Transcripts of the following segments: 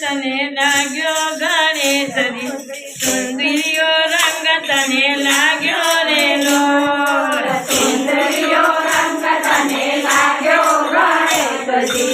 તને લાગ્યો ગણેશરી સુંદરીઓ રંગ લાગ્યો રે લો. સુંદરીઓ રંગ તને લાગ્યો ગણેશરી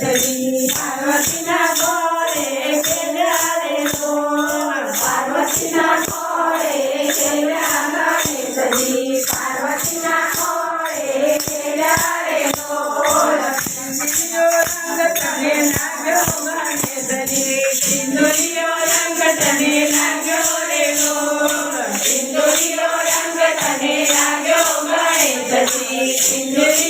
જગી પાર્વતીના ગોળે કેવ્યારે ગોળ પાર્વતીના ગોળે કેવ્યારે જગી પાર્વતીના ગોળે કેવ્યારે ગોળ રંગ તને લાગ્યો ગણે ધરી. સિંદુરિયો રંગ તને લાગ્યો રે ગોળ સિંદુરિયો રંગ તને લાગ્યો ગણે ધરી. સિંદુરિયો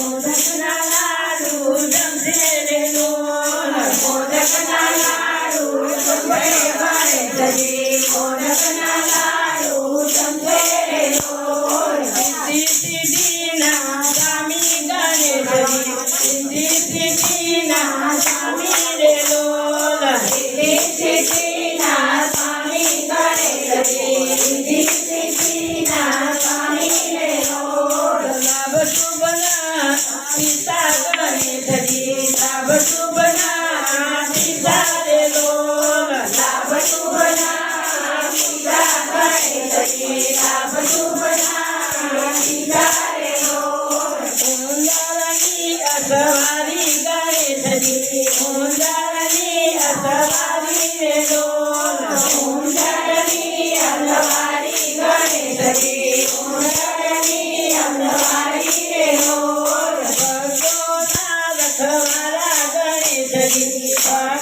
Our